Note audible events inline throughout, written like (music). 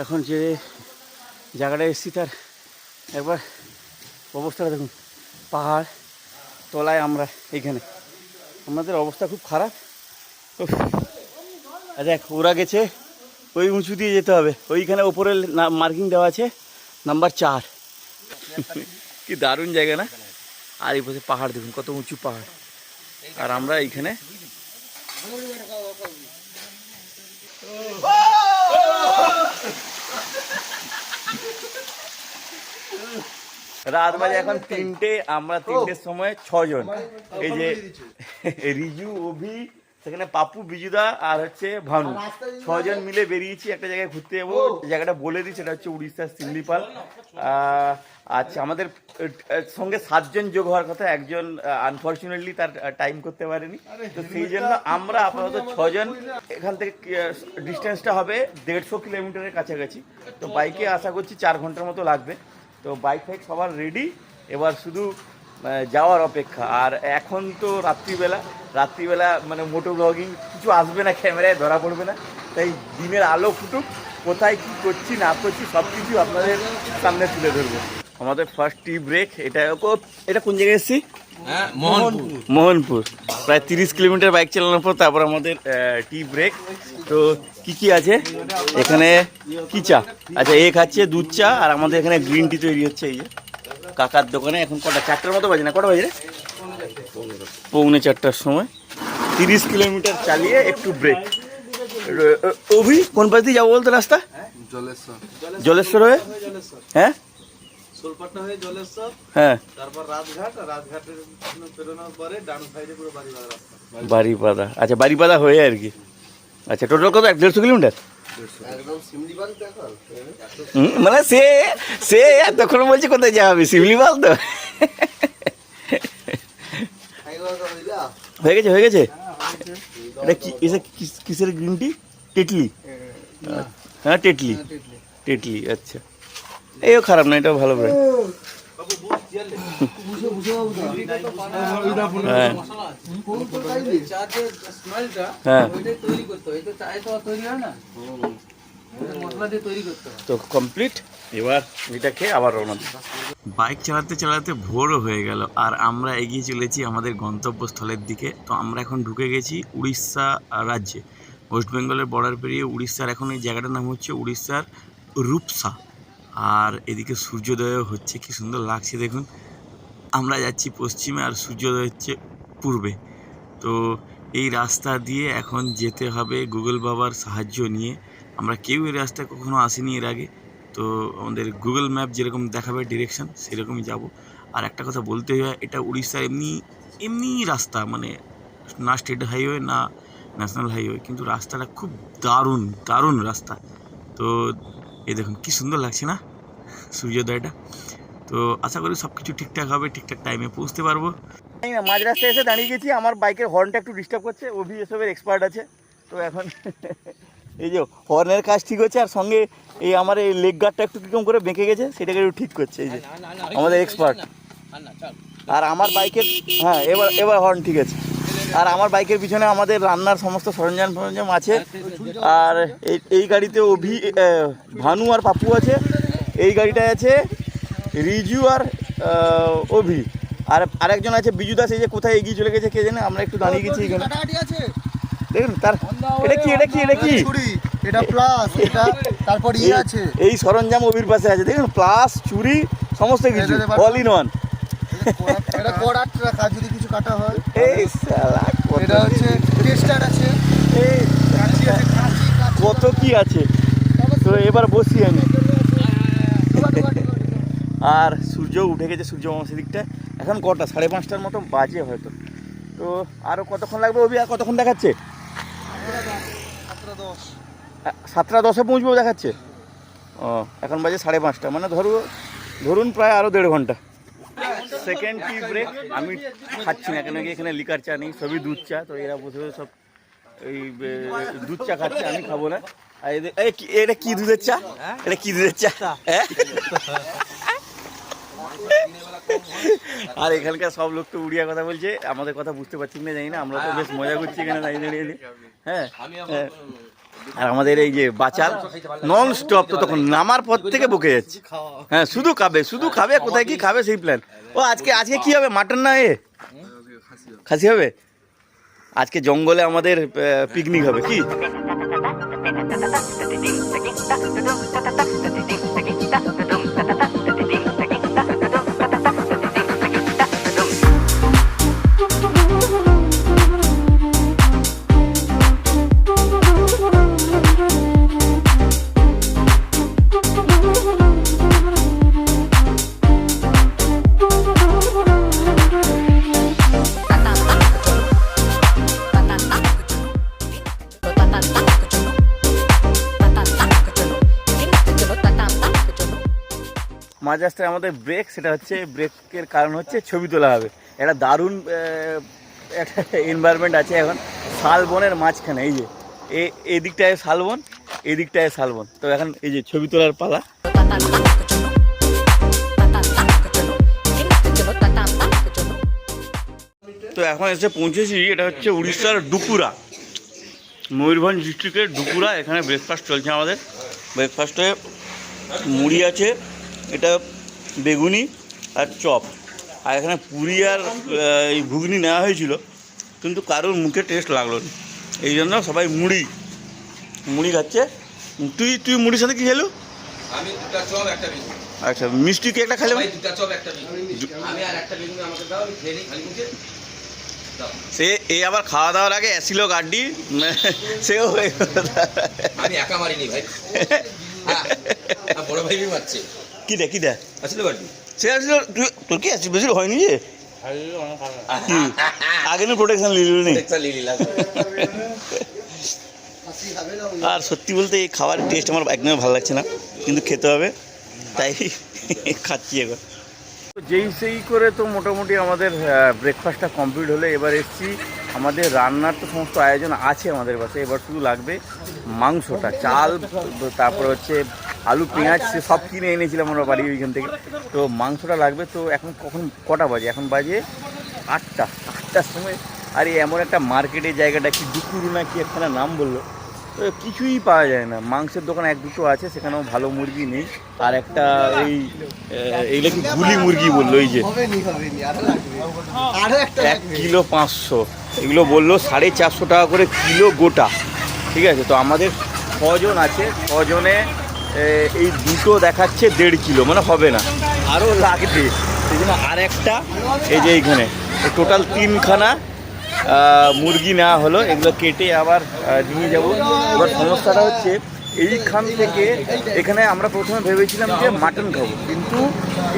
এখন যে জায়গাটা এসেছি তার একবার অবস্থাটা দেখুন। পাহাড়, তলায় আমরা এইখানে আমাদের অবস্থা খুব খারাপ। দেখ, ওরা গেছে ওই উঁচু দিয়ে যেতে হবে। ওইখানে ওপরে মার্কিং দেওয়া আছে, নাম্বার চার। কি দারুণ জায়গা না? আর এই পাশে পাহাড় দেখুন, কত উঁচু পাহাড়। আর আমরা এইখানে রাত বাজে এখন তিনটে আমরা তিনটের সময় ছজন। এই যে (laughs) রিজু অভি সেখানে পাপু বিজুদা আর হচ্ছে ভানু। ছজন মিলে বেরিয়েছি একটা জায়গায় ঘুরতে যাব। জায়গাটা বলে দিই সেটা হচ্ছে উড়িষ্যার সিমলিপাল আচ্ছা আমাদের সঙ্গে সাতজন যোগ হওয়ার কথা একজন আনফর্চুনেটলি তার টাইম করতে পারেনি। তো সেই জন্য আমরা আপাতত ছজন এখান থেকে ডিস্টেন্সটা হবে দেড়শো কিলোমিটারের কাছাকাছি। তো বাইকে আশা করছি চার ঘণ্টার মতো লাগবে। তো বাইক ফাইক সবার রেডি এবার শুধু যাওয়ার অপেক্ষা। আর এখন তো রাত্রিবেলা রাত্রিবেলা মানে মোটো ব্লগিং কিছু আসবে না ক্যামেরায় ধরা পড়বে না। তাই দিনের আলো ফুটুক কোথায় কি করছি না করছি সব কিছু আপনাদের সামনে তুলে ধরবো। আমাদের ফার্স্ট টি ব্রেক এটা এটা কোন জায়গায় এসেছি? হ্যাঁ মোহনপুর। মোহনপুর। প্রায় তিরিশ কিলোমিটার বাইক চালানোর পর তারপর আমাদের টি ব্রেক তো কি কি আছে? এখানে কি চা? আচ্ছা এ খাচ্ছে দুধ চা আর আমাদের এখানে গ্রিন টি তৈরি হচ্ছে এই যে। কাকার দোকানে এখন কটা চারটার মতো বাজে না? কটা বাজে পৌনে চারটার সময়। তিরিশ কিলোমিটার চালিয়ে একটু ব্রেক অভি কোন পাশ দিয়ে যাব বলতো রাস্তা? জলেশ্বর। জলেশ্বর হয়ে? হ্যাঁ? সোলপাটনা হয়ে জলেশ্বর হ্যাঁ। তারপর রাজঘাট আর রাজঘাটের বেরোনোর পরে ডান সাইডে পুরো বাড়ি বাড়িপাদা আচ্ছা বাড়িপাদা হয়ে আর কি। আচ্ছা টোটাল কত? এক দেড়শো কিলোমিটার? মানে সে সে এতক্ষণ বলছে কোথায় যাবে শিমলিপাল তো? হয়ে গেছে হয়ে গেছে? এটা কি কিস- কিসের গ্রিন টি টেটলি হ্যাঁ টেটলি টেটলি আচ্ছা। এইও খারাপ না এটাও ভালো ব্র্যান্ড হ্যাঁ। চার যে স্মেলটা হ্যাঁ। ওইটাই তৈরি করতে এই তো চায়ে তো আর তৈরি না ওটা মশলা দিয়ে তৈরি করতে তো কমপ্লিট এবার এটা খেয়ে আবার রওনা বাইক চালাতে চালাতে ভোরও হয়ে গেল আর আমরা এগিয়ে চলেছি আমাদের গন্তব্যস্থলের দিকে। তো আমরা এখন ঢুকে গেছি উড়িষ্যা রাজ্যে। ওয়েস্ট বেঙ্গলের বর্ডার পেরিয়ে উড়িষ্যার এখন এই জায়গাটার নাম হচ্ছে উড়িষ্যার রূপসা। আর এদিকে সূর্যোদয় হচ্ছে, কি সুন্দর লাগছে দেখুন। আমরা যাচ্ছি পশ্চিমে আর সূর্যোদয় হচ্ছে পূর্বে। তো এই রাস্তা দিয়ে এখন যেতে হবে গুগল বাবার সাহায্য নিয়ে। আমরা কেউ এই রাস্তায় কখনো আসিনি এর আগে। তো আমাদের গুগল ম্যাপ যেরকম দেখাবে ডিরেকশন, সেরকমই যাব। আর একটা কথা বলতে হয়, এটা উড়িষ্যার এমনি এমনি রাস্তা মানে না স্টেট হাইওয়ে, না ন্যাশনাল হাইওয়ে, কিন্তু রাস্তাটা খুব দারুণ দারুণ রাস্তা। তো এই দেখুন কি সুন্দর লাগছে না সূর্যোদয়টা? তো আশা করি সব কিছু ঠিকঠাক হবে ঠিকঠাক টাইমে পৌঁছতে পারব। মাঝ রাস্তায় এসে দাঁড়িয়ে গেছি আমার বাইকের হর্নটা একটু ডিস্টার্ব করছে অভি এসবের এক্সপার্ট আছে তো এখন (laughs) এই যে হর্নের কাজ ঠিক হচ্ছে আর সঙ্গে এই আমার এই লেগ গার্ডটা একটু কীরকম করে বেঁকে গেছে সেটাকে একটু ঠিক করছে এই যে আমাদের এক্সপার্ট আর আমার বাইকের হ্যাঁ এবার এবার হর্ন ঠিক আছে। আর আমার বাইকের পিছনে আমাদের রান্নার সমস্ত সরঞ্জাম সরঞ্জাম আছে। আর এই গাড়িতে অভি ভানু আর পাপু আছে। এই গাড়িটায় আছে রিজু আর অভি। আর আরেকজন আছে বিজু দাস এই যে কোথায় এগিয়ে চলে গেছে কে জানে আমরা একটু দাঁড়িয়ে গেছি এখানে। দেখুন তার এটা কি এটা কি এটা কি? এটা প্লাস এটা তারপর ইয়ে এই- আছে। এই সরঞ্জাম অভির পাশে আছে। দেখুন প্লাস চুরি সমস্ত কিছু অল ইন ওয়ান এটা করার কাজ যদি কিছু কাটা হয়। এই কত এটা হচ্ছে টেস্টার আছে। এই কাঁচি আছে কাঁচি কাঁচি। কত কি আছে? তো এবার বসি আমি। আর সূর্য উঠে গেছে সূর্য মাসের দিকটা। এখন কটা? সাড়ে পাঁচটার মতো বাজে হয়তো। তো আরও কতক্ষণ লাগবে অভি? আর কতক্ষণ দেখাচ্ছে? সাতটা দশে। পৌঁছবো দেখাচ্ছে? ও এখন বাজে সাড়ে পাঁচটা। মানে ধরো ধরুন প্রায় আরও দেড় ঘণ্টা। সেকেন্ড টি ব্রেক আমি খাচ্ছি না কেন কি এখানে লিকার চা নেই, সবই দুধ চা, তো এরা বসে সব এই দুধ চা খাচ্ছে, আমি খাব না। আর এটা কি দুধের চা? এটা কি দুধের চা? হ্যাঁ? আর এখানকার সব লোক তো উড়িয়া কথা বলছে, আমাদের কথা বুঝতে পারছি না, জানি না, আমরা তো বেশ মজা করছি এখানে দাঁড়িয়ে দাঁড়িয়ে হ্যাঁ হ্যাঁ। আর আমাদের এই যে বাচাল নন স্টপ তো তখন নামার পর থেকে বকে যাচ্ছে। হ্যাঁ শুধু খাবে শুধু খাবে, কোথায় কি খাবে সেই প্ল্যান ও, আজকে আজকে কি হবে? মাটন না এ? খাসি হবে? আজকে জঙ্গলে আমাদের পিকনিক হবে, কি? মাঝ রাস্তায় আমাদের ব্রেক সেটা হচ্ছে ব্রেকের কারণ হচ্ছে ছবি তোলা হবে। একটা দারুণ একটা এনভায়রনমেন্ট আছে এখন শালবনের মাঝখানে, এই যে। এ, এদিকটায় শালবন এদিকটায় শালবন। তো এখন এই যে ছবি তোলার পালা। তো এখন এসে পৌঁছেছি, এটা হচ্ছে উড়িষ্যার ডুকুরা ময়ূরভঞ্জ ডিস্ট্রিক্টের ডুকুরা এখানে ব্রেকফাস্ট চলছে আমাদের। ব্রেকফাস্টে মুড়ি আছে এটা বেগুনি আর চপ। আর এখানে পুরি আর এই ঘুগনি নেওয়া হয়েছিল কিন্তু কারোর মুখে টেস্ট লাগল না। এই জন্য সবাই মুড়ি মুড়ি খাচ্ছে। তুই তুই মুড়ির সাথে কি খেলো? আচ্ছা মিষ্টি কি একটা খেলে? সে এ আবার খাওয়া দাওয়ার আগে এসিল গাড্ডি সেও হয়ে গেল। আমি একা মারিনি ভাই। হ্যাঁ, বড় ভাই মারছে কি দে কি দে? আসলে বাড়ি সে আসলে তুই তোর কি আসছিস বেশি হয়নি যে? আগে না প্রোটেকশন লিলি না? আর সত্যি বলতে এই খাবারের টেস্ট আমার একদমই ভালো লাগছে না কিন্তু খেতে হবে। তাই খাচ্ছি এখন। যেই সেই করে তো মোটামুটি আমাদের ব্রেকফাস্টটা কমপ্লিট হলে এবার এসছি। আমাদের রান্নার তো সমস্ত আয়োজন আছে আমাদের কাছে এবার শুধু লাগবে মাংসটা চাল তারপরে হচ্ছে আলু, পেঁয়াজ সব কিনে এনেছিলাম আমরা বাড়ি ওইখান থেকে। তো মাংসটা লাগবে তো এখন কখন, কটা বাজে? এখন বাজে আটটা। আটটার সময়। আর, এমন একটা মার্কেটের জায়গাটা কি দুকুরু না কি একখানা নাম বলল? তো কিছুই পাওয়া যায় না। মাংসের দোকান এক দুটো আছে, সেখানেও ভালো মুরগি নেই। আর একটা এই এইগুলো কি গুলি মুরগি বলল, এই যে। এক কিলো পাঁচশো। এগুলো বলল সাড়ে চারশো টাকা করে কিলো গোটা। ঠিক আছে? তো আমাদের ছজন আছে। ছজনে এই দুটো দেখাচ্ছে দেড় কিলো মানে হবে না। আরও লাগবে। সেই জন্য আর একটা, এই যে এইখানে। টোটাল তিনখানা মুরগি নেওয়া হলো। এগুলো কেটে আবার নিয়ে যাব। এবার সমস্যাটা হচ্ছে, এইখান থেকে এখানে আমরা প্রথমে ভেবেছিলাম যে মাটন খাব। কিন্তু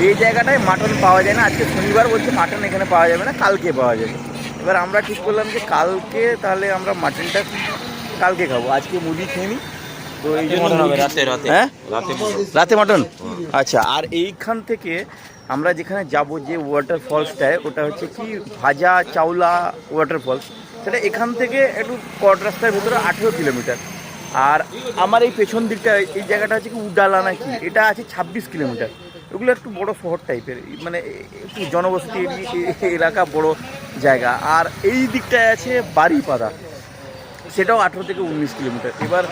এই জায়গাটায় মাটন পাওয়া যায় না। আজকে শনিবার বলছে মাটন এখানে পাওয়া যাবে না, কালকে পাওয়া যাবে। এবার আমরা ঠিক করলাম যে কালকে তাহলে আমরা মাটনটা কালকে খাব। আজকে মুরগি খেয়ে নিই হ্যাঁ? রাতে রাতে মাটন? আচ্ছা আর এইখান থেকে আমরা যেখানে যাব যে ওয়াটার ফলসটায় ওটা হচ্ছে কি ভাজা চাওলা ওয়াটার ফলস সেটা এখান থেকে একটু কট রাস্তার ভেতরে আঠেরো কিলোমিটার। আর আমার এই পেছন দিকটা এই জায়গাটা হচ্ছে কি উডালা নাকি এটা আছে ছাব্বিশ কিলোমিটার। ওগুলো একটু বড় শহর টাইপের মানে একটু জনবসতি এলাকা বড় জায়গা। আর এই দিকটায় আছে বাড়িপাড়া সেটাও আঠেরো থেকে উনিশ কিলোমিটার। এবার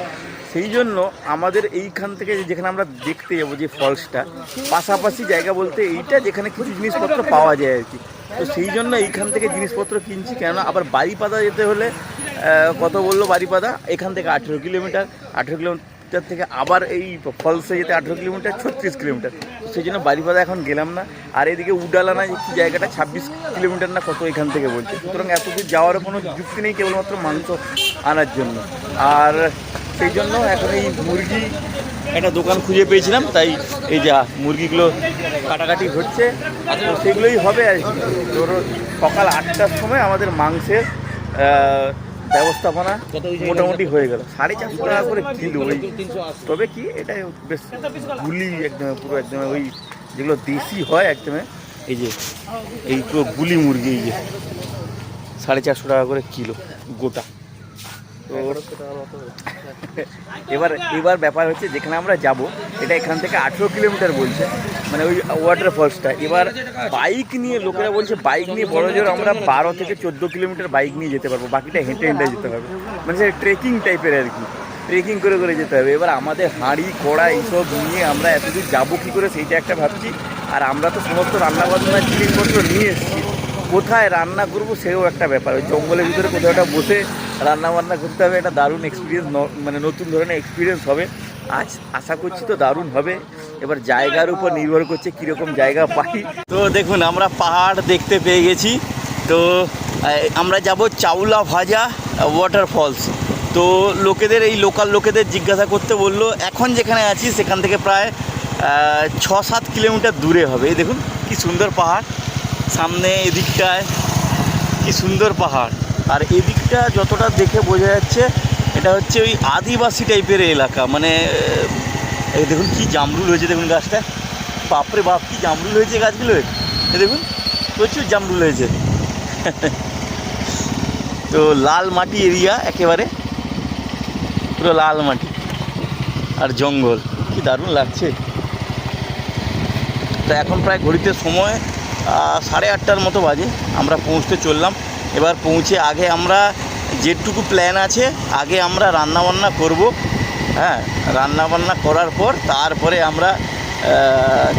সেই জন্য আমাদের এইখান থেকে যেখানে আমরা দেখতে যাব যে ফলসটা, পাশাপাশি জায়গা বলতে এইটা যেখানে কিছু জিনিসপত্র পাওয়া যায় আর কি। তো সেই জন্য এইখান থেকে জিনিসপত্র কিনছি, কেননা আবার বাড়িপাদা যেতে হলে কত বলল বাড়িপাদা এখান থেকে আঠেরো কিলোমিটার আঠেরো কিলোমিটার থেকে আবার এই ফলসে যেতে আঠেরো কিলোমিটার, ছত্রিশ কিলোমিটার। সেই জন্য বাড়িপাদা এখন গেলাম না। আর এদিকে উডালানা কি জায়গাটা, ছাব্বিশ কিলোমিটার না কত এখান থেকে বলছে। সুতরাং এত দূর যাওয়ারও কোনো যুক্তি নেই, কেবলমাত্র মাংস আনার জন্য। আর সেই জন্য এখন এই মুরগি একটা দোকান খুঁজে পেয়েছিলাম তাই এই যা মুরগিগুলো কাটাকাটি হচ্ছে তো সেগুলোই হবে আর কি। ধরো সকাল আটটার সময় আমাদের মাংসের ব্যবস্থাপনা মোটামুটি হয়ে গেল। সাড়ে চারশো টাকা করে কিলো ওই। তবে কি এটা বেশ গুলি একদম পুরো একদম ওই যেগুলো দেশি হয় একদম এই যে এই পুরো গুলি মুরগি এই যে সাড়ে চারশো টাকা করে কিলো গোটা। এবার এবার ব্যাপার হচ্ছে যেখানে আমরা যাব, এটা এখান থেকে আঠেরো কিলোমিটার বলছে মানে ওই ওয়াটার ফলসটা এবার বাইক নিয়ে লোকেরা বলছে বাইক নিয়ে বড় জোর আমরা বারো থেকে চোদ্দ কিলোমিটার বাইক নিয়ে যেতে পারব, বাকিটা হেঁটে হেঁটে যেতে পারব মানে সে ট্রেকিং টাইপের আর কি ট্রেকিং করে করে যেতে হবে। এবার আমাদের হাঁড়ি, কড়া এইসব নিয়ে আমরা এতদূর যাব কী করে, সেইটা একটা ভাবছি। আর আমরা তো সমস্ত রান্না বান্নার জিনিসপত্র নিয়ে এসেছি। কোথায় রান্না করব সেও একটা ব্যাপার। ওই জঙ্গলের ভিতরে কোথাও একটা বসে রান্না বান্না করতে হবে, একটা দারুণ এক্সপিরিয়েন্স মানে নতুন ধরনের এক্সপিরিয়েন্স হবে। আজ আশা করছি তো দারুণ হবে। এবার জায়গার উপর নির্ভর করছে কীরকম জায়গা পাই। তো দেখুন, আমরা পাহাড় দেখতে পেয়ে গেছি। তো আমরা যাব চাউলা ভাজা ওয়াটারফলস তো লোকেদের, এই লোকাল লোকেদের জিজ্ঞাসা করতে বলল, এখন যেখানে আছি, সেখান থেকে প্রায় ছ সাত কিলোমিটার দূরে হবে। এই দেখুন, কি সুন্দর পাহাড়। সামনে এদিকটায় কি সুন্দর পাহাড়। আর এদিকটা যতটা দেখে বোঝা যাচ্ছে, এটা হচ্ছে ওই আদিবাসী টাইপের এলাকা। মানে এই দেখুন কি জামরুল হয়েছে দেখুন গাছটা। বাপরে বাপ, কি জামরুল হয়েছে গাছগুলো। এই দেখুন, প্রচুর জামরুল হয়েছে। তো লাল মাটি এরিয়া একেবারে। পুরো লাল মাটি। আর জঙ্গল, কি দারুণ লাগছে। তো এখন প্রায় ঘড়িতে সময় সাড়ে আটটার মতো বাজে। আমরা পৌঁছতে চললাম। এবার পৌঁছে আগে আমরা যেটুকু প্ল্যান আছে, আগে আমরা রান্নাবান্না করব। হ্যাঁ রান্নাবান্না করার পর তারপরে আমরা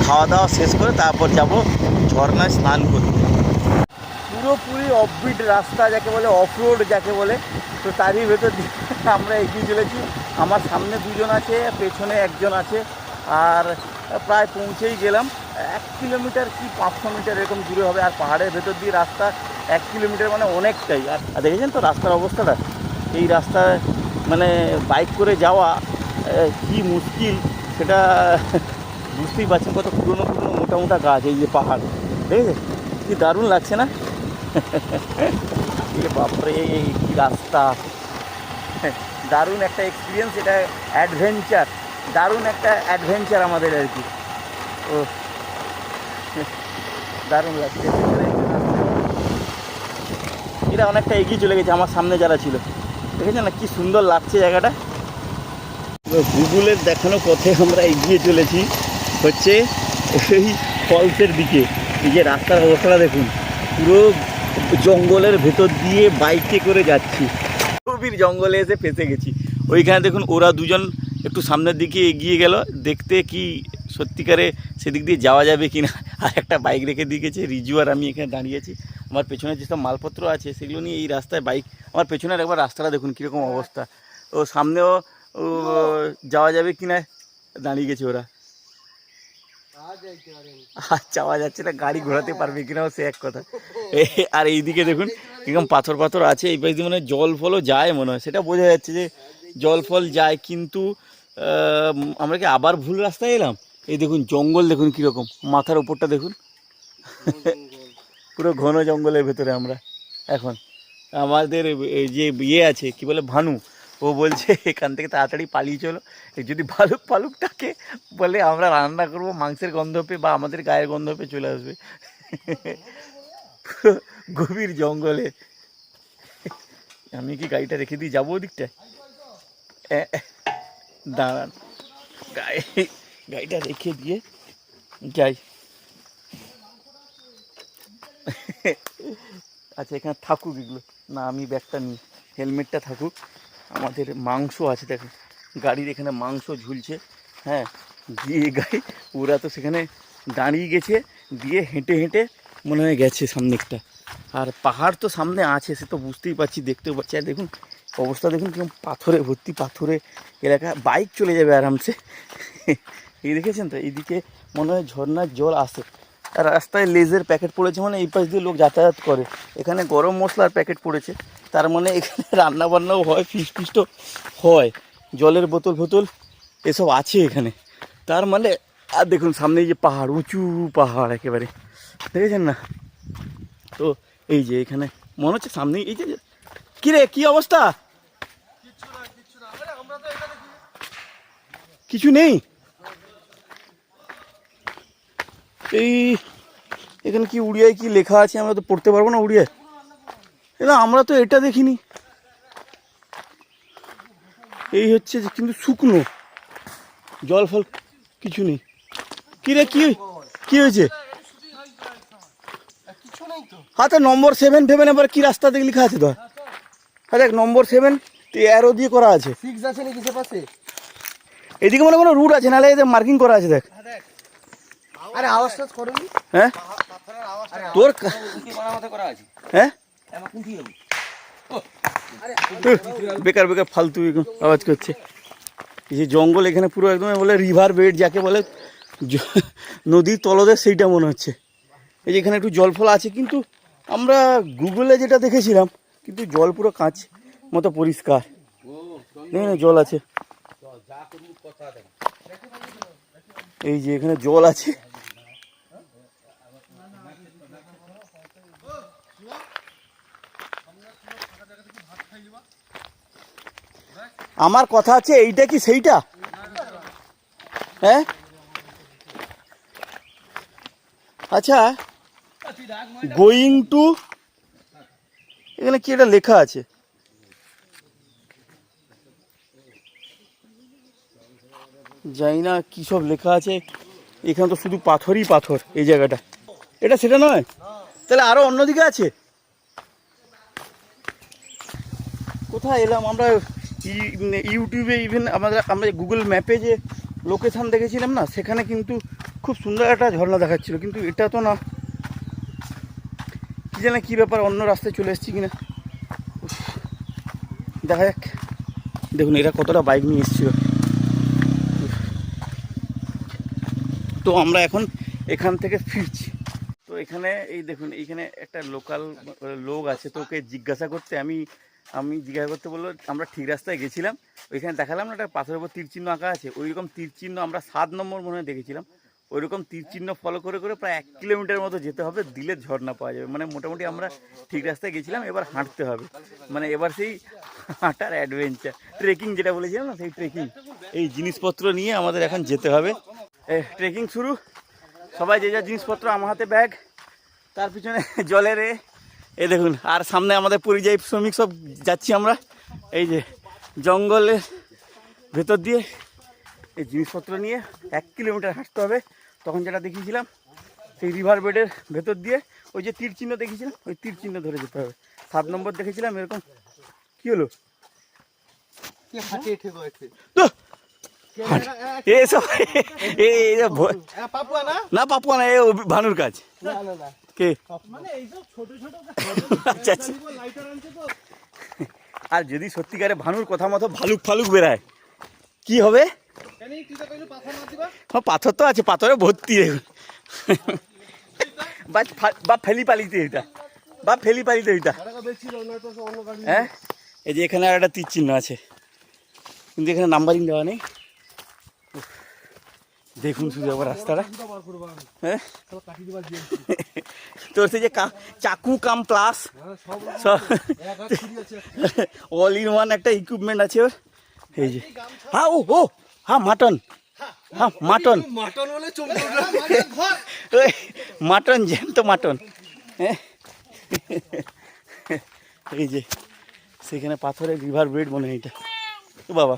খাওয়া দাওয়া শেষ করে তারপর যাব ঝর্ণায় স্নান করতে। পুরোপুরি অফবিট রাস্তা যাকে বলে অফ রোড যাকে বলে, তো তারই ভেতর (laughs) আমরা এগিয়ে চলেছি। আমার সামনে দুজন আছে, পেছনে একজন আছে, আর প্রায় পৌঁছেই গেলাম। এক কিলোমিটার কি পাঁচশো মিটার এরকম দূরে হবে? আর পাহাড়ের ভেতর দিয়ে রাস্তা এক কিলোমিটার মানে অনেকটাই। আর দেখেছেন তো রাস্তার অবস্থাটা? এই রাস্তায় মানে বাইক করে যাওয়া কি মুশকিল? সেটা (laughs) বুঝতেই পারছেন কত পুরনো পুরনো, মোটা মোটা গাছ এই যে পাহাড়। ঠিক আছে কি দারুণ লাগছে না? (laughs) এ বাপরে কি রাস্তা। (laughs) দারুণ একটা এক্সপিরিয়েন্স এটা অ্যাডভেঞ্চার দারুণ একটা অ্যাডভেঞ্চার আমাদের আর কি। ও দারুণ লাগছে এটা অনেকটা এগিয়ে চলে গেছে আমার সামনে যারা ছিল। দেখেছেন না কি সুন্দর লাগছে জায়গাটা? গুগলের দেখানো পথে আমরা এগিয়ে চলেছি হচ্ছে এই ফলসের দিকে। এই যে রাস্তার অবস্থাটা দেখুন পুরো জঙ্গলের ভেতর দিয়ে বাইকে করে যাচ্ছি। গভীর জঙ্গলে এসে ফেসে গেছি। ওইখানে দেখুন ওরা দুজন একটু সামনের দিকে এগিয়ে গেল দেখতে কি সত্যিকারে সেদিক দিয়ে যাওয়া যাবে কি না আর একটা বাইক রেখে দিয়ে গেছে, রিজু আর আমি এখানে দাঁড়িয়ে আছি। আমার পেছনে যেসব মালপত্র আছে, সেগুলো নিয়ে এই রাস্তায় বাইক আমার পেছনের একবার রাস্তাটা দেখুন কীরকম অবস্থা। ও সামনেও যাওয়া যাবে কি না দাঁড়িয়ে গেছে ওরা। আর চাওয়া যাচ্ছে না, গাড়ি ঘোরাতে পারবে কিনাও সে এক কথা। আর এইদিকে দেখুন এরকম পাথর পাথর আছে, এই পাশ দিয়ে মনে জল ফলও যায় মনে হয়। সেটা বোঝা যাচ্ছে যে জল ফল যায়, কিন্তু আমরা কি আবার ভুল রাস্তায় এলাম? এই দেখুন, জঙ্গল দেখুন কীরকম। মাথার উপরটা দেখুন। পুরো ঘন জঙ্গলের ভেতরে আমরা এখন। আমাদের যে ইয়ে আছে, কি বলে, ভানু, ও বলছে, এখান থেকে তাড়াতাড়ি পালিয়ে চলো। যদি ভালুক ফালুক ডাকে বলে আমরা রান্না করব, মাংসের গন্ধ পেয়ে বা আমাদের গায়ের গন্ধ পেয়ে চলে আসবে। গভীর জঙ্গলে। আমি কি গাড়িটা রেখে দিয়ে যাব ওদিকটায়? দাঁড়ান। গাড়ি গাড়িটা রেখে দিয়ে। যাই। আচ্ছা এখানে থাকুক এগুলো। না, আমি ব্যাগটা নিই। হেলমেটটা থাকুক। আমাদের মাংস আছে দেখুন গাড়ির এখানে মাংস ঝুলছে। হ্যাঁ দিয়ে গাড়ি, ওরা তো সেখানে দাঁড়িয়ে গেছে, দিয়ে হেঁটে হেঁটে মনে হয় গেছে সামনেরটা। আর পাহাড় তো সামনে আছে, সে তো বুঝতেই পারছি, দেখতেও পাচ্ছি। আর দেখুন, অবস্থা দেখুন কীরকম পাথরে, ভর্তি পাথরে এলাকা। বাইক চলে যাবে আরামসে। এই দেখেছেন তো? এইদিকে মনে হয় ঝর্নার জল আসে। আর রাস্তায় লেজের প্যাকেট পড়েছে মানে এই পাশ দিয়ে লোক যাতায়াত করে। এখানে গরম মশলার প্যাকেট পড়েছে। তার মানে এখানে রান্না বান্নাও হয় ফিস ফিস্টও হয়। জলের বোতল ফোতল এসব আছে এখানে। তার মানে আর দেখুন সামনে যে পাহাড়, উঁচু পাহাড় একেবারে। দেখেছেন না? তো এই যে এখানে মনে হচ্ছে সামনে এই যে, কি রে, কি অবস্থা? কিছু নেই। এই এখানে কি উড়িয়ায় কি লেখা আছে? আমরা তো পড়তে পারব না উড়িয়ায়। না আমরা তো এটা দেখিনি। এই হচ্ছে যে কিন্তু শুকনো। জল ফল কিছু নেই। কি রে কি কি হয়েছে? হ্যাঁ হাতে নম্বর সেভেন ফেভেন এবার কি রাস্তা দেখে লেখা আছে তো হ্যাঁ দেখ নম্বর সেভেন তো অ্যারো দিয়ে করা আছে। সিক্স আছে নাকি সে পাশে? এদিকে মনে কোনো রুট আছে নাহলে এদের মার্কিং করা আছে দেখ। আরে আওয়াজ করেনি? হ্যাঁ? তোর হ্যাঁ? বেকার বেকার, ফালতু আওয়াজ করছে। এই যে জঙ্গল এখানে পুরো একদম বলে রিভার বেড যাকে বলে নদীর তলদেশ, সেইটা মনে হচ্ছে। এই যে এখানে একটু জল ফল আছে, কিন্তু আমরা গুগলে যেটা দেখেছিলাম, কিন্তু জল পুরো কাঁচ মতো পরিষ্কার। জল আছে। এই যে এখানে জল আছে। আমার কথা আছে এইটা কি সেইটা? হ্যাঁ? আচ্ছা গোয়িং টু এখানে কি এটা লেখা আছে? জানি না কী সব লেখা আছে। এখানে তো শুধু পাথরই পাথর এই জায়গাটা। এটা সেটা নয়? তাহলে আরও অন্যদিকে আছে? কোথায় এলাম আমরা? ইউটিউবে ইভেন আমাদের, আমরা গুগল ম্যাপে যে লোকেশান দেখেছিলাম না, সেখানে কিন্তু খুব সুন্দর একটা ঝর্ণা দেখাচ্ছিল, কিন্তু এটা তো না। কী জানে কী ব্যাপার, অন্য রাস্তায় চলে এসেছি কিনা। দেখা যাক। দেখুন, এরা কতটা বাইক নিয়ে এসেছিল। তো আমরা এখন এখান থেকে ফিরছি। তো এখানে, এই দেখুন, এইখানে একটা লোকাল লোক আছে, তো ওকে জিজ্ঞাসা করতে আমি আমি জিজ্ঞাসা করতে বলল, আমরা ঠিক রাস্তায় গেছিলাম, ওইখানে দেখালাম না, একটা পাথরের উপর তীর চিহ্ন আঁকা আছে ওই রকম তীর চিহ্ন আমরা সাত নম্বর মনে হয় দেখেছিলাম ওই রকম তীর চিহ্ন ফলো করে করে প্রায় এক কিলোমিটার মতো যেতে হবে, দিলে ঝর্ণা পাওয়া যাবে। মানে মোটামুটি আমরা ঠিক রাস্তায় গেছিলাম, এবার হাঁটতে হবে। মানে এবার সেই হাঁটার অ্যাডভেঞ্চার ট্রেকিং যেটা বলেছিলাম না, সেই ট্রেকিং এই জিনিসপত্র নিয়ে আমাদের এখন যেতে হবে। ট্রেকিং শুরু। সবাই যে যা জিনিসপত্র আমার হাতে ব্যাগ তার পিছনে জলের এ এই দেখুন আর সামনে আমাদের পরিযায়ী শ্রমিক সব যাচ্ছি আমরা এই যে জঙ্গলের ভেতর দিয়ে এই জিনিসপত্র নিয়ে এক কিলোমিটার হাঁটতে হবে। তখন যেটা দেখিয়েছিলাম সেই রিভার বেডের ভেতর দিয়ে ওই যে তীর চিহ্ন দেখেছিলাম ওই তীর চিহ্ন ধরে যেতে হবে। সাত নম্বর দেখেছিলাম এরকম কি হলো? এসব না? না পাপুয়া না এ ভানুর কাজ। না না না। কে? মানে (laughs) আচ্ছা আচ্ছা। লাইটার আনছে তো। আর যদি সত্যিকারে ভানুর কথা মতো ভালুক ফালুক বেরায় কি হবে? কেন তুই তো কইলো পাথর হ্যাঁ পাথর তো আছে পাথরে ভর্তি বা ফা- বা ফেলি পালিতে এটা বা ফেলি পালিতে এটা আরে বেশি না তো অন্য গাড়ি হ্যাঁ? এই যে এখানে আর একটা তীর চিহ্ন আছে। কিন্তু এখানে নাম্বারিং দেওয়া নেই। দেখুন শুধু আবার রাস্তাটা। হ্যাঁ? (laughs) তোর সেই যে কা- চাকু কাম প্লাস সব অল ইন ওয়ান একটা ইকুইপমেন্ট আছে ওর। এই যে। হ্যাঁ ও ও হ্যাঁ মাটন হ্যাঁ (laughs) মাটন মাটন (laughs) জ্যান্ত মাটন হ্যাঁ? এই যে সেখানে পাথরের রিভার বেড মনে হয় এটা। বাবা।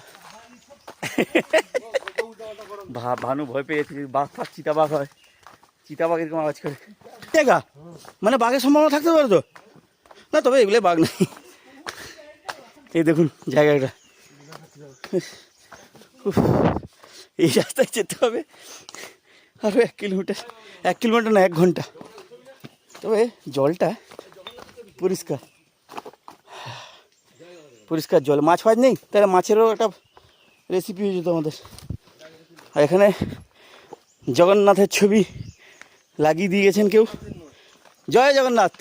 ভানু ভয় পেয়েছে বাঘ ফাঘ চিতাবাঘ হয়। চিতাবাঘ এরকম আওয়াজ করে। জায়গা মানে বাঘের সম্ভাবনা থাকতে পারে তো? না, তবে এগুলো বাঘ নেই। এই দেখুন জায়গাটা। এই রাস্তায় যেতে হবে। আরও এক কিলোমিটার এক কিলোমিটার না, এক ঘণ্টা। তবে জলটা পরিষ্কার। পরিষ্কার জল। মাছ ফাছ নেই? তাহলে মাছেরও একটা রেসিপি হয়ে যেত আমাদের। আর এখানে জগন্নাথের ছবি লাগিয়ে দিয়ে গেছেন কেউ? জয় জগন্নাথ।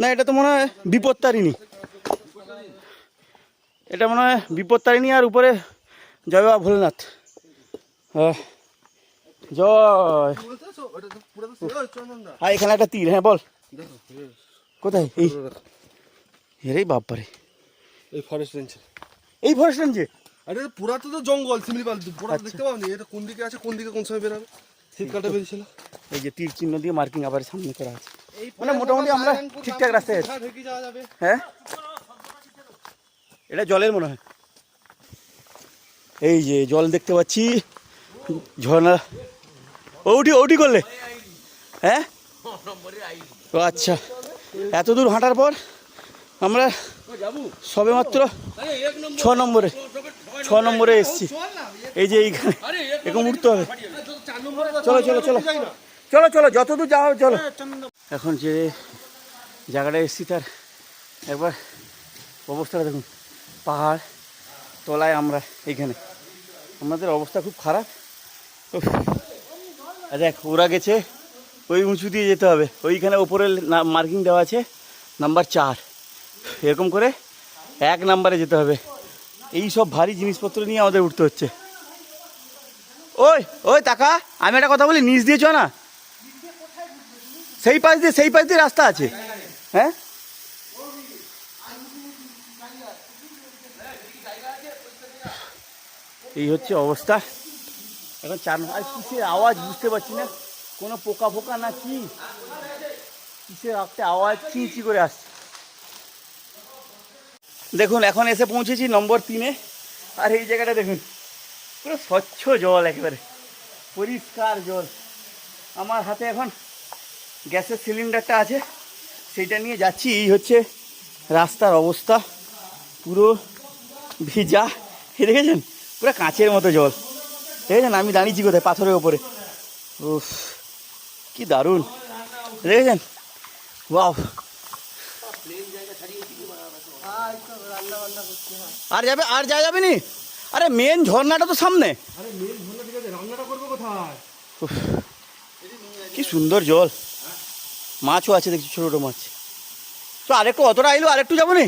না এটা তো মনে হয় বিপত্তারিণী। এটা মনে হয় বিপত্তারিণী আর উপরে জয় বাবা ভোলেনাথ। হ্যাঁ জয়। এখানে একটা তীর হ্যাঁ বল। কোথায়? এই। বাপারে। এই ফরেস্ট রেঞ্জ এই ফরেস্ট রেঞ্জে আরে পুরা তো তো জঙ্গল শিমলিপাল পুরা দেখতে পাওনি। এটা কোন দিকে আছে কোন দিকে কোন সময় বেরাবে শীতকালটা বেরিয়েছিল। এই যে তীর চিহ্ন দিয়ে মার্কিং আবার সামনে করা আছে। মানে মোটামুটি আমরা ঠিকঠাক রাস্তায় আছি। হ্যাঁ? এটা জলের মনে হয়। এই যে জল দেখতে পাচ্ছি। ঝর্ণা। ওটি ওটি করলে। হ্যাঁ? ও আচ্ছা। এত দূর হাঁটার পর আমরা সবে মাত্র ছ নম্বরে ছ নম্বরে এসছি। এই যে এইখানে। এরকম উঠতে হবে। চলো চলো চলো। চলো চলো, যতদূর যাওয়া চলো। এখন যে জায়গাটা এসছি তার, একবার অবস্থাটা দেখুন। পাহাড়, তলায় আমরা এইখানে। আমাদের অবস্থা খুব খারাপ। দেখ, ওরা গেছে, ওই উঁচু দিয়ে যেতে হবে। ওইখানে ওপরে মার্কিং দেওয়া আছে, নাম্বার চার। এরকম করে এক নাম্বারে যেতে হবে। এই সব ভারী জিনিসপত্র নিয়ে আমাদের উঠতে হচ্ছে। ওই ওই টাকা আমি একটা কথা বলি, নিচ দিয়ে চ না। সেই পাশ দিয়ে, সেই পাশ দিয়ে রাস্তা আছে। হ্যাঁ? এই হচ্ছে অবস্থা। এখন চার আর কিসের আওয়াজ বুঝতে পারছি না। কোনো পোকা ফোকা না কি? কিসের একটা আওয়াজ চিঁচি করে আসছে। দেখুন, এখন এসে পৌঁছেছি নম্বর তিনে। আর এই জায়গাটা দেখুন, পুরো স্বচ্ছ জল একেবারে, পরিষ্কার জল। আমার হাতে এখন গ্যাসের সিলিন্ডারটা আছে, সেইটা নিয়ে যাচ্ছি। এই হচ্ছে রাস্তার অবস্থা, পুরো ভিজা। দেখেছেন? পুরো কাঁচের মতো জল। দেখেছেন? আমি দাঁড়িয়েছি কোথায় পাথরের ওপরে। উফ, কি দারুণ। দেখেছেন? বাহ আর যাবে আর যা যাবে নি? আরে মেন ঝর্ণাটা তো সামনে। আরে মেন ঝর্ণা ঠিক আছে রান্নাটা করব কোথায়? কি সুন্দর জল। মাছও আছে দেখছি ছোটো ছোটো মাছ। তো আরেকটু অতটা আইলো আরেকটু যাব নি?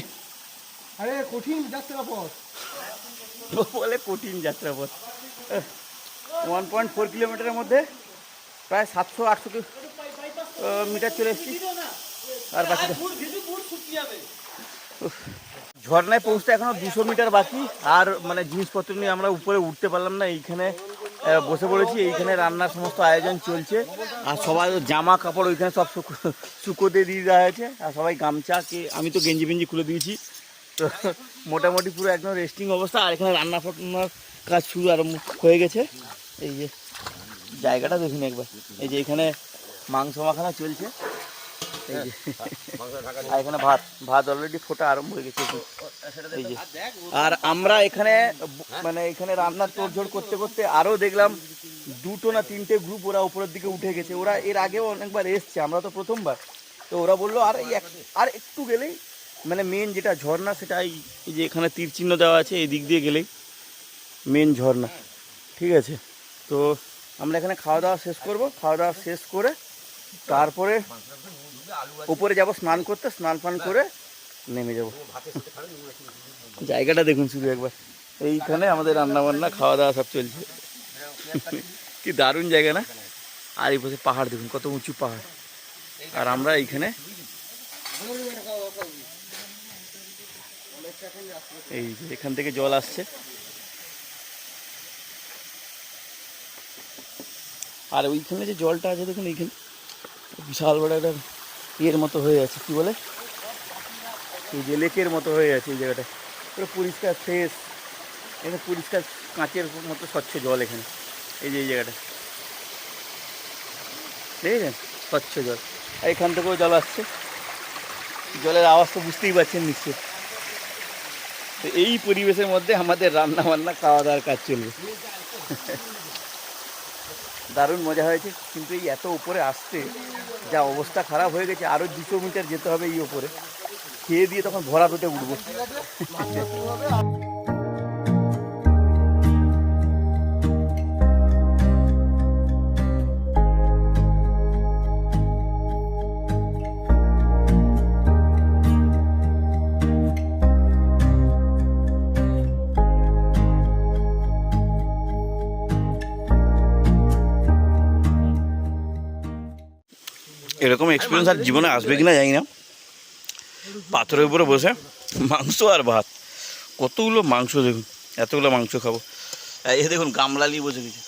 আরে কঠিন যাত্রা পথ বলে কঠিন যাত্রা পথ ওয়ান পয়েন্ট ফোর কিলোমিটারের মধ্যে প্রায় সাতশো আটশো মিটার চলে এসেছি। আর বাকিটা উফ, ঝর্ণায় পৌঁছতে এখনও দুশো মিটার বাকি। আর মানে জিনিসপত্র নিয়ে আমরা উপরে উঠতে পারলাম না, এইখানে বসে পড়েছি, এইখানে রান্নার সমস্ত আয়োজন চলছে। আর সবাই জামা কাপড় ওইখানে সব শুকো- শুকোতে দিয়ে দেওয়া হয়েছে। আর সবাই গামছা, কে, আমি তো গেঞ্জি ফেঞ্জি খুলে দিয়েছি। তো মোটামুটি পুরো একদম রেস্টিং অবস্থা। আর এখানে রান্না ফান্নার কাজ শুরু আরম্ভ হয়ে গেছে। এই যে, জায়গাটা দেখুন একবার। এই যে এখানে মাংস মাখানো চলছে। আর এখানে ভাত ভাত অলরেডি ফোটা আরম্ভ হয়ে গেছে। এই যে। আর আমরা এখানে মানে এখানে রান্নার তোড়জোড় করতে করতে আরও দেখলাম দুটো না তিনটে গ্রুপ ওরা উপরের দিকে উঠে গেছে। ওরা এর আগেও অনেকবার এসছে আমরা তো প্রথমবার। তো ওরা বলল আর এই আর একটু গেলেই মানে মেন যেটা ঝর্ণা সেটা এই যে এখানে তীর চিহ্ন দেওয়া আছে এই দিক দিয়ে গেলেই মেন ঝর্ণা। ঠিক আছে? তো আমরা এখানে খাওয়া দাওয়া শেষ করব। খাওয়া দাওয়া শেষ করে তারপরে উপরে যাব, স্নান করতে, স্নান ফান করে নেমে যাব। জায়গাটা দেখুন শুধু একবার। এইখানে আমাদের রান্না বান্না খাওয়া দাওয়া সব চলছে। কি দারুণ জায়গা না? আর এই পাশে পাহাড় দেখুন, কত উঁচু পাহাড়। আর আমরা এইখানে এই এখান থেকে জল আসছে। আর ওইখানে যে জলটা আছে, দেখুন এইখানে। বিশাল বড় একটা ইয়ের মতো হয়ে আছে, কি বলে? এই যে লেকের মতো হয়ে আছে এই জায়গাটা। পুরো পরিষ্কার, ফ্রেশ। এখানে পরিষ্কার কাঁচের মতো স্বচ্ছ জল এখানে। এই যে এই জায়গাটা। দেখেছেন স্বচ্ছ জল। আর এখান থেকেও জল আসছে। জলের আওয়াজ তো বুঝতেই পারছেন নিশ্চয় তো এই পরিবেশের মধ্যে আমাদের রান্না বান্না খাওয়া দাওয়ার কাজ চলবে। দারুণ মজা হয়েছে, কিন্তু এই এত উপরে আসতে যা অবস্থা খারাপ হয়ে গেছে আরও দুশো মিটার যেতে হবে এই ওপরে খেয়ে দিয়ে তখন ভরা পেটে উঠবো। এরকম এক্সপিরিয়েন্স আর জীবনে আসবে কিনা জানি না। পাথরের উপরে বসে মাংস আর ভাত। কতগুলো মাংস দেখুন এতগুলো মাংস খাব। এ দেখুন গামলা নিয়ে বসে গেছে।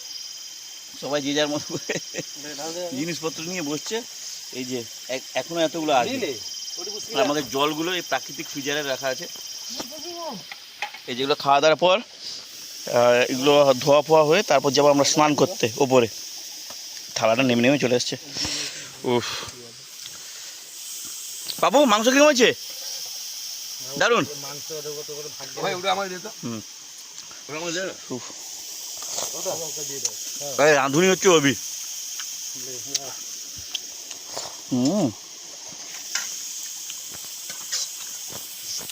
সবাই যে যার মতো জিনিসপত্র নিয়ে বসছে। এই যে এখনও এতগুলো আছে। আমাদের জলগুলো এই প্রাকৃতিক ফ্রিজারে রাখা আছে। এই যেগুলো খাওয়া দাওয়ার পর এগুলো ধোয়া ফোয়া হয়ে তারপর যাব আমরা স্নান করতে ওপরে। থালাটা নেমে নেমে চলে এসছে উফ। বাবু মাংস কেমন হয়েছে? দারুণ। রাঁধুনি হচ্ছে অভি হুম।